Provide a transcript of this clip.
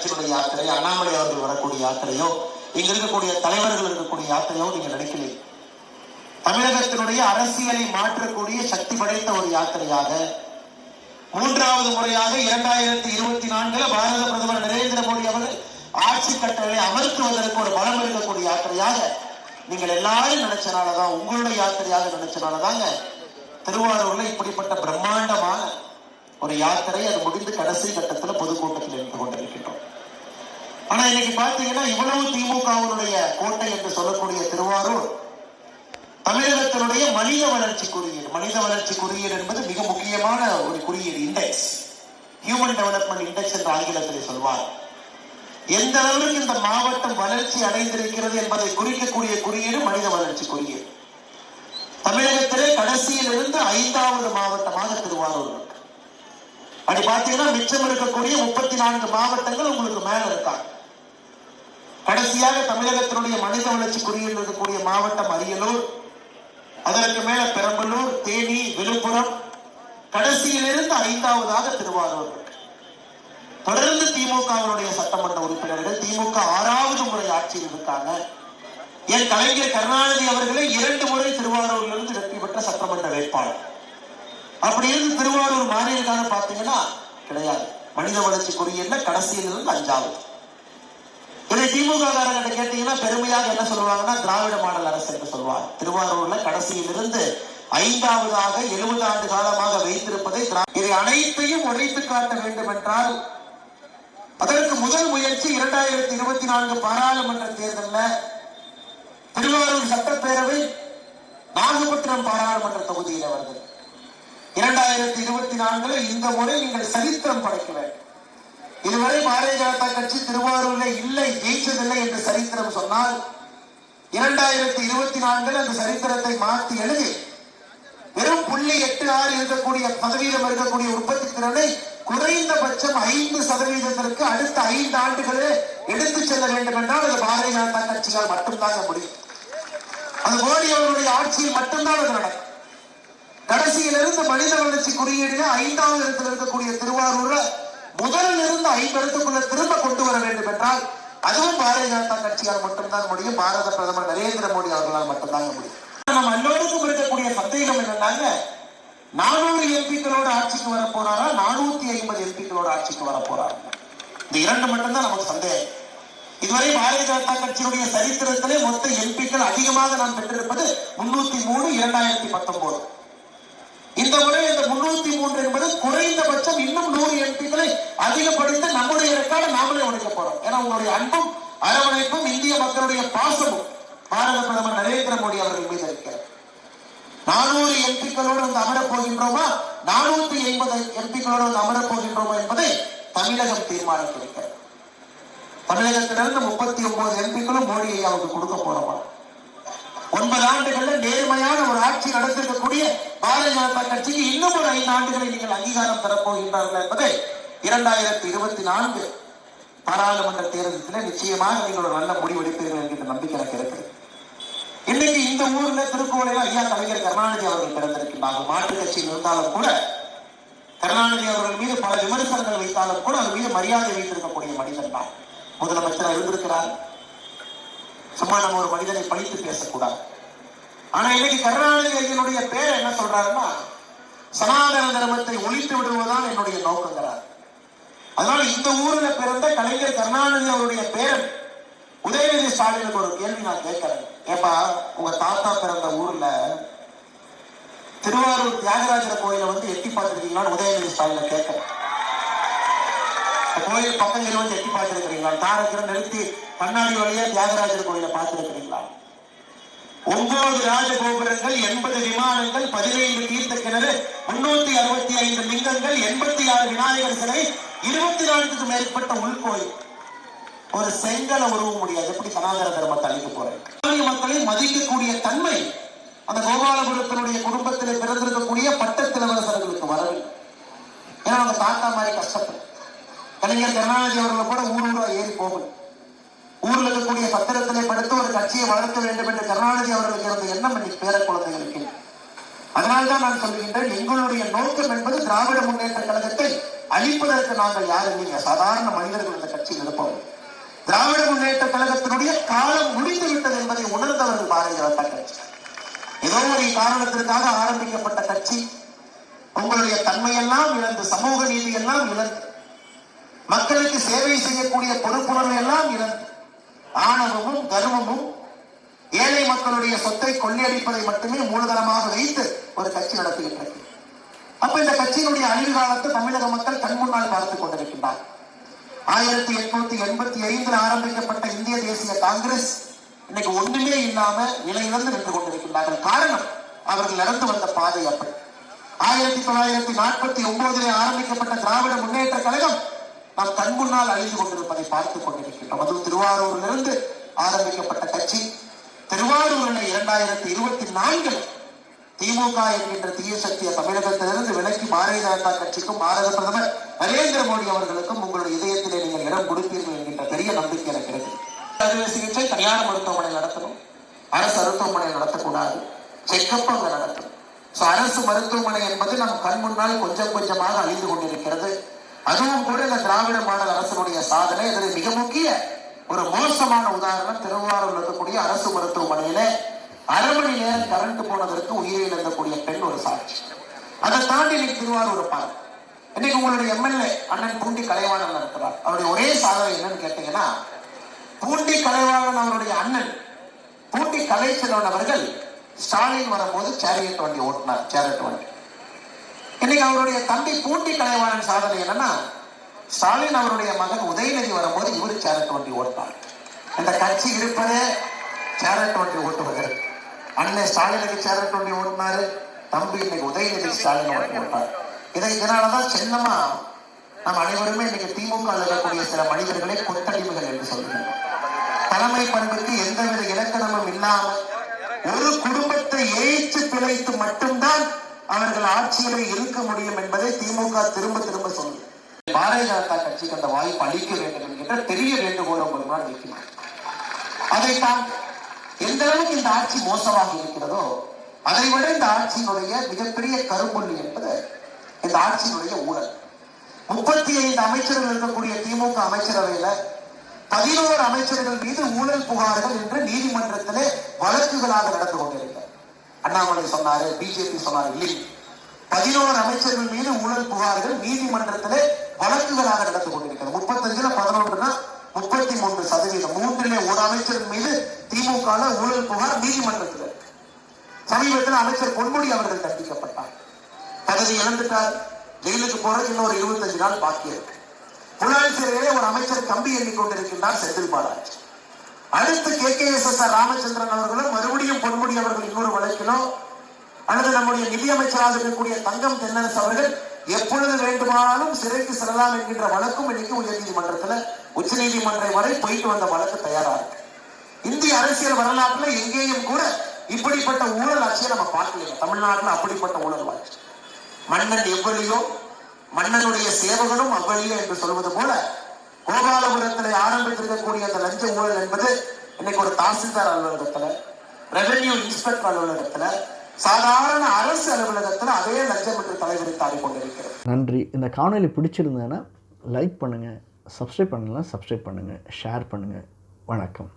கட்சியினுடைய யாத்திரை அண்ணாமலை அவர்கள் வரக்கூடிய யாத்திரையோ இங்க இருக்கக்கூடிய தலைவர்கள் இருக்கக்கூடிய யாத்திரையோ நீங்க நினைக்கல தமிழகத்தினுடைய அரசியலை மாற்றக்கூடிய சக்தி படைத்த ஒரு யாத்திரையாக மூன்றாவது முறையாக இரண்டாயிரத்தி இருபத்தி நான்குல பாரத பிரதமர் நரேந்திர மோடி அவர்கள் ஆட்சி கட்டளை அமர்த்துவதற்கு ஒரு பலம் இருக்கக்கூடிய யாத்திரையாக நீங்கள் எல்லாரும் நினைச்சனாலதான் உங்களுடைய யாத்திரையாக நினைச்சனாலதாங்க திருவாரூர்ல இப்படிப்பட்ட பிரம்மாண்டமான ஒரு யாத்திரை அது முடிந்து கடைசி கட்டத்துல பொதுக்கூட்டத்தில் நின்று கொண்டிருக்கின்றோம். ஆனா இன்னைக்கு பாத்தீங்கன்னா இவ்வளவு திமுகவினுடைய கோட்டை என்று சொல்லக்கூடிய திருவாரூர் தமிழகத்தினுடைய மனித வளர்ச்சி குறியீடு. மனித வளர்ச்சி குறியீடு என்பது மிக முக்கியமான ஒரு குறியீடு இண்டெக்ஸ் ஹியூமன் டெவலப்மெண்ட் இண்டெக்ஸ் என்று ஆங்கிலத்தில் சொல்வார். எந்த அளவுக்கு இந்த மாவட்டம் வளர்ச்சி அடைந்திருக்கிறது என்பதை குறிக்கக்கூடிய குறியீடு மனித வளர்ச்சி குறியீடு. தமிழகத்திலே கடைசியில் இருந்து ஐந்தாவது மாவட்டமாக திருவாரூர் அது அப்படி பார்த்தீங்கன்னா மிச்சம் இருக்கக்கூடிய முப்பத்தி நான்கு மாவட்டங்கள் உங்களுக்கு மேல இருக்காங்க கடைசியாக தமிழகத்தினுடைய மனித வளர்ச்சி குறியீடு இருக்கக்கூடிய மாவட்டம் அரியலூர் அதற்கு மேல பெரம்பலூர் தேனி விழுப்புரம் கடைசியிலிருந்து ஐந்தாவதாக திருவாரூர் தொடர்ந்து திமுகவினுடைய சட்டமன்ற உறுப்பினர்கள் திமுக ஆறாவது முறை ஆட்சியில் இருக்காங்க. என் கலைஞர் கருணாநிதி அவர்களே இரண்டு முறை திருவாரூரிலிருந்து வெற்றி பெற்ற சட்டமன்ற வேட்பாளர். அப்படி இருந்து திருவாரூர் மாறி பார்த்தீங்கன்னா கிடையாது. மனித வளர்ச்சி குறியீடுல கடைசியிலிருந்து அஞ்சாவது. இதை திமுக காரங்கிட்ட கேட்டீங்கன்னா பெருமையாக என்ன சொல்லுவாங்கன்னா திராவிட மாடல் அரசு என்று சொல்வார் திருவாரூர்ல கடைசியிலிருந்து ஐந்தாவதாக எழுபது ஆண்டு காலமாக வைத்திருப்பதை இதை அனைத்தையும் உடைத்து காட்ட வேண்டும் என்றால் அதற்கு முதல் முயற்சி இரண்டாயிரத்தி இருபத்தி நான்கு பாராளுமன்ற தேர்தலில் திருவாரூர் சட்டப்பேரவை நாகப்பட்டினம் பாராளுமன்ற தொகுதியில் வருது. இரண்டாயிரத்தி இருபத்தி நான்குல இந்த முறை நீங்கள் சரித்திரம் படைக்க வேண்டும். இதுவரை பாரதிய ஜனதா கட்சி திருவாரூர்ல இல்லை ஜெயிச்சதில்லை என்று சரித்திரம் சொன்னால் இரண்டாயிரத்தி இருபத்தி நான்கில் அந்த சரித்திரத்தை மாற்றி எழுதி வெறும் புள்ளி எட்டு ஆறு இருக்கக்கூடிய சதவீதம் இருக்கக்கூடிய உற்பத்தி திறனை குறைந்தபட்சம் ஐந்து சதவீதத்திற்கு அடுத்த ஐந்து ஆண்டுகளே எடுத்துச் செல்ல வேண்டும் என்றால் அது பாரதிய ஜனதா கட்சியால் மட்டும்தாங்க முடியும். அது மோடி அவருடைய ஆட்சியில் மட்டும்தான் அது நடக்கும். கடைசியிலிருந்து மனித வளர்ச்சி குறியீடுல ஐந்தாவது இடத்தில் இருக்கக்கூடிய திருவாரூர்ல முதலில் இருந்து ஐந்து இடத்துக்குள்ள திரும்ப கொண்டு வர வேண்டும் என்றால் அதுவும் பாரதிய ஜனதா கட்சியால் மட்டும்தான் முடியும். பாரத பிரதமர் நரேந்திர மோடி அவர்களால் மட்டும்தான் முடியும். நம்ம எல்லோருக்கும் இருக்கக்கூடிய சந்தேகம் என்னன்னாங்க நானூறு எம்பிக்களோட ஆட்சிக்கு வர போறாரா? நானூத்தி ஐம்பது எம்பிக்களோட ஆட்சிக்கு வர போறாரு? இந்த இரண்டு மட்டும்தான் நமக்கு சந்தேகம். இதுவரை பாரதிய ஜனதா கட்சியினுடைய சரித்திரத்திலே மொத்த எம்பிக்கள் அதிகமாக நாம் பெற்றிருப்பது முன்னூத்தி மூணு இரண்டாயிரத்தி பத்தொன்பது. இந்த முறை இந்த முன்னூத்தி மூன்று என்பது குறைந்தபட்சம் இன்னும் நூறு எம்பிக்களை அதிகப்படுத்த நம்முடைய ரெக்கார்டை நாமளே உடைக்க போறோம். ஏன்னா உங்களுடைய அன்பும் அரவணைப்பும் இந்திய மக்களுடைய பாசமும் பாரத பிரதமர் நரேந்திர மோடி அவர்கள் மீது இருக்கிறார் நானூறு எம்பிக்களோடு வந்து அமரப் போகின்றோமா? நானூத்தி ஐம்பது எம்பிக்களோடு வந்து அமரப் போகின்றோமா என்பதை தமிழகம் தீர்மானித்திருக்கிறது. தமிழகத்திலிருந்து முப்பத்தி ஒன்பது எம்பிக்களும் மோடி ஐயாவுக்கு கொடுக்க போறோமா? ஒன்பது ஆண்டுகள்ல நேர்மையான ஒரு ஆட்சி நடத்திருக்கக்கூடிய பாரதிய ஜனதா கட்சிக்கு இன்னும் ஒரு ஐந்து ஆண்டுகளை நீங்கள் அங்கீகாரம் தரப்போகின்றார்கள் என்பதை இரண்டாயிரத்தி இருபத்தி நான்கு பாராளுமன்ற தேர்தலில் நிச்சயமாக நீங்கள் ஒரு நல்ல முடிவெடுப்பீர்கள் என்கின்ற நம்பிக்கை எனக்கு இருக்கு இன்னைக்கு இந்த ஊர்ல திருக்கோவிலில் ஐயா கலைஞர் கருணாநிதி அவர்கள் பிறந்திருக்கின்றார்கள். மாற்று கட்சியில் இருந்தாலும் கூட கருணாநிதி அவர்கள் மீது பல விமர்சனங்கள் வைத்தாலும் கூட அவர் மீது மரியாதை வைத்திருக்கக்கூடிய மனிதன் தான் முதலமைச்சராக இருந்திருக்கிறார் சும்மா நம்ம ஒரு மனிதனை பழித்து பேசக்கூடாது. ஆனா இன்னைக்கு கருணாநிதி ஐயனுடைய பேர் என்ன சொல்றாருன்னா சனாதன தர்மத்தை ஒழித்து விடுவதுதான் என்னுடைய நோக்கங்கிறார். அதனால இந்த ஊர்ல பிறந்த கலைஞர் கருணாநிதி அவருடைய பேரன் உதயநிதி ஸ்டாலினுக்கு ஒரு கேள்வி நான் கேட்கிறேன். ஏப்பா உங்க தாத்தா பிறந்த ஊர்ல திருவாரூர் தியாகராஜர் கோயிலை வந்து எட்டி பார்த்துருக்கீங்களான்னு உதயநிதி ஸ்டாலினை கேட்கிறேன். கோயில் பக்கங்கள் வந்து எட்டி பார்த்துருக்கிறீங்களா? தாரக்கிற நிறுத்தி கண்ணாடி வழியா தியாகராஜர் கோயிலை பார்த்திருக்கிறீங்களா? ஒன்பது ராஜகோபுரங்கள் எண்பது விமானங்கள் பதினைந்து தீர்த்த கிணறு முன்னூத்தி அறுபத்தி ஐந்து லிங்கங்கள் எண்பத்தி ஆறு விநாயகர் சிலை இருபத்தி நான்குக்கு மேற்பட்ட உள்கோயில். ஒரு செங்கலை உருவ முடியாது. எப்படி சனாதன தர்மத்தை அழிக்க போறேன்? மக்களை மதிக்கக்கூடிய தன்மை அந்த கோபாலபுரத்தினுடைய குடும்பத்திலே பிறந்திருக்கக்கூடிய பட்டத்திலவரசர்களுக்கு வரவில்லை. ஏன்னா அவங்க தாத்தா மாதிரி கஷ்டப்படும் கலைஞர் கருணாநிதி அவர்கள் கூட ஊர் ஊரா ஏறி போகல ஊர்ல இருக்கக்கூடிய பத்திரத்திலே படுத்து ஒரு கட்சியை வளர்க்க வேண்டும் என்று கருணாநிதி அவர்களுக்கு இருந்த எண்ணம் இன்னைக்கு பேர குழந்தைகளுக்கு. அதனால்தான் நான் சொல்லுகின்றேன் எங்களுடைய நோக்கம் என்பது திராவிட முன்னேற்ற கழகத்தை அழிப்பதற்கு நாங்கள் யாரும் இல்லைங்க? சாதாரண மனிதர்கள் இந்த கட்சியில் இருப்பவர்கள் திராவிட முன்னேற்ற கழகத்தினுடைய காலம் முடிந்து விட்டது என்பதை உணர்ந்தவர்கள் பாரதிய ஜனதா கட்சி. ஏதோ ஒரு காரணத்திற்காக ஆரம்பிக்கப்பட்ட கட்சி உங்களுடைய தன்மையெல்லாம் இழந்து சமூக நீதி எல்லாம் இழந்து மக்களுக்கு சேவை செய்யக்கூடிய பொறுப்புணர்வு எல்லாம் இழந்து ஆணவமும் கர்வமும் ஏழை மக்களுடைய சொத்தை கொள்ளையடிப்பதை மட்டுமே மூலதனமாக வைத்து ஒரு கட்சி நடத்துகின்றது அப்ப இந்த கட்சியினுடைய அழிவு காலத்தை தமிழக மக்கள் கண் முன்னால் பார்த்துக் கொண்டிருக்கின்றார். ஆயிரத்தி எட்நூத்தி எண்பத்தி ஐந்தில் ஆரம்பிக்கப்பட்ட இந்திய தேசிய காங்கிரஸ் இன்னைக்கு ஒண்ணுமே இல்லாம நிலையிலிருந்து நின்று கொண்டிருக்கின்றார்கள். காரணம் அவர்கள் நடந்து வந்த பாதை அப்படி. ஆயிரத்தி தொள்ளாயிரத்தி நாற்பத்தி ஒன்பதிலே ஆரம்பிக்கப்பட்ட திராவிட முன்னேற்ற கழகம் நம் கண்முன்னால் அழிந்து கொண்டிருப்பதை பார்த்துக் கொண்டிருக்கின்றோம். அதுவும் திருவாரூரிலிருந்து ஆரம்பிக்கப்பட்ட கட்சி. திருவாரூரில் இரண்டாயிரத்தி இருபத்தி நான்கில் திமுக என்கின்ற தீய சக்தியை தமிழகத்திலிருந்து விலக்கி பாரதிய ஜனதா கட்சிக்கும் பாரத பிரதமர் நரேந்திர மோடி அவர்களுக்கும் உங்களுடைய இதயத்திலே நீங்கள் இடம் கொடுப்பீர்கள் என்கின்ற பெரிய நம்பிக்கை எனக்கு இருக்கு. அறுவை சிகிச்சை தனியார் மருத்துவமனை நடத்தணும். அரசு மருத்துவமனை நடத்தக்கூடாது. செக்கப் அங்க நடத்தணும் சோ அரசு மருத்துவமனை என்பது நம் கண் முன்னால் கொஞ்சம் கொஞ்சமாக அழிந்து கொண்டிருக்கிறது. அதுவும் கூட இந்த திராவிட மாடல் அரசினுடைய சாதனை. இதில் மிக முக்கிய ஒரு மோசமான உதாரணம் திருவாரூர் இருக்கக்கூடிய அரசு மருத்துவமனையில அரை மணி நேரம் கரண்ட் போனதற்கு உயிரை இழந்தக்கூடிய பெண் ஒரு சாட்சி. அதை தாண்டி இன்னைக்கு திருவாரூர் பாரு இன்னைக்கு உங்களுடைய எம்எல்ஏ அண்ணன் பூண்டி கலைவாணன் இருக்கிறார். அவருடைய ஒரே சாதனை என்னன்னு கேட்டீங்கன்னா பூண்டி கலைவாணன் அவருடைய அண்ணன் பூண்டி கலைச்செல்வன் அவர்கள் ஸ்டாலின் வரும்போது சேரியட் வண்டி ஓட்டினார். சேரியட் வண்டி. இன்னைக்கு அவருடைய தம்பி பூண்டி கலைவாணன் சாதனை என்னன்னா ஸ்டாலின் அவருடைய மகன் உதயநிதி வரும்போது இவரு சேரட் வண்டி ஓட்டினார். இந்த கட்சி இருப்பதே சேரட் வண்டி ஓட்டுவதற்கு அண்ணன் ஸ்டாலினுக்கு சேரட் வண்டி ஓட்டினாரு தம்பி இன்னைக்கு உதயநிதி ஸ்டாலின் வண்டி ஓட்டினார். இதை இதனாலதான் சின்னமா நம் அனைவருமே இன்னைக்கு திமுக இருக்கக்கூடிய சில மனிதர்களை கொத்தடிமைகள் என்று சொல்கிறோம். தலைமை பண்புக்கு எந்தவித இலக்கணமும் இல்லாமல் ஒரு குடும்பத்தை ஏய்த்து பிழைத்து மட்டும்தான் அவர்கள் ஆட்சியிலே இருக்க முடியும் என்பதை திமுக திரும்ப திரும்ப சொல்லுது. பாரதிய ஜனதா கட்சிக்கு அந்த வாய்ப்பு அளிக்க வேண்டும் என்கின்ற பெரிய வேண்டுகோள் உங்கள் வைக்கிறார் வைக்கிறேன். அதைத்தான் எந்த அளவுக்கு இந்த ஆட்சி மோசமாக இருக்கிறதோ அதை விட இந்த ஆட்சியினுடைய மிகப்பெரிய கரும்புள்ளி என்பது இந்த ஆட்சியினுடைய ஊழல். முப்பத்தி ஐந்து அமைச்சர்கள் இருக்கக்கூடிய திமுக அமைச்சரவையில பதினோரு அமைச்சர்கள் மீது ஊழல் புகார்கள் என்று நீதிமன்றத்திலே வழக்குகளாக நடந்து கொண்டிருக்கிறது. அண்ணாமலை சொன்னாரு பிஜேபி சொன்னாரு இல்லை. பதினோரு அமைச்சர்கள் மீது ஊழல் புகார்கள் நீதிமன்றத்திலே வழக்குகளாக நடந்து கொண்டிருக்கிறது. முப்பத்தஞ்சுல பதினொன்றுனா முப்பத்தி மூன்று சதவீதம். மூன்றிலே ஒரு அமைச்சர் மீது திமுக ஊழல் புகார் நீதிமன்றத்தில். சமீபத்தில் அமைச்சர் பொன்முடி அவர்கள் தண்டிக்கப்பட்டார். பதவி இழந்துட்டார். ஜெயிலுக்கு போறது இன்னொரு இருபத்தஞ்சு நாள் பாக்கி இருக்கு சிறையிலே ஒரு அமைச்சர் கம்பி எண்ணிக்கொண்டிருக்கின்றார் செந்தில் பாலாஜி. அடுத்து K K S S R Ramachandran அவர்களும் மறுபடியும் பொன்முடி அவர்கள் இன்னொரு வழக்கிலோ அல்லது நம்முடைய நிதியமைச்சராக இருக்கக்கூடிய தங்கம் தென்னரசு அவர்கள் எப்பொழுது வேண்டுமானாலும் சிறைக்கு செல்லலாம் என்கின்ற வழக்கும் இன்னைக்கு உயர்நீதிமன்றத்துல உச்ச நீதிமன்றம் வரை போயிட்டு வந்த வழக்கு தயாரா இருக்கு. இந்திய அரசியல் வரலாற்றுல எங்கேயும் கூட இப்படிப்பட்ட ஊழல் ஆட்சியை நம்ம பார்க்கலைங்க தமிழ்நாட்டுல அப்படிப்பட்ட ஊழல் ஆட்சி மன்னன் எவ்வளியோ மன்னனுடைய சேவகனும் அவ்வளியோ என்று சொல்வது போல கோபாலபுரத்தில் ஆரம்ப என்பது இன்னைக்கு ஒரு தாசில்தார் அலுவலகத்துல ரெவென்யூ இன்ஸ்பெக்டர் அலுவலகத்துல சாதாரண அரசு அலுவலகத்துல அதே லஞ்சம் என்று தலைவிரித்து ஆடிக்கொண்டிருக்கிறது நன்றி. இந்த காணொளி பிடிச்சிருந்தேன்னா லைக் பண்ணுங்கள் சப்ஸ்கிரைப் பண்ணலாம் சப்ஸ்கிரைப் பண்ணுங்கள் ஷேர் பண்ணுங்கள் வணக்கம்.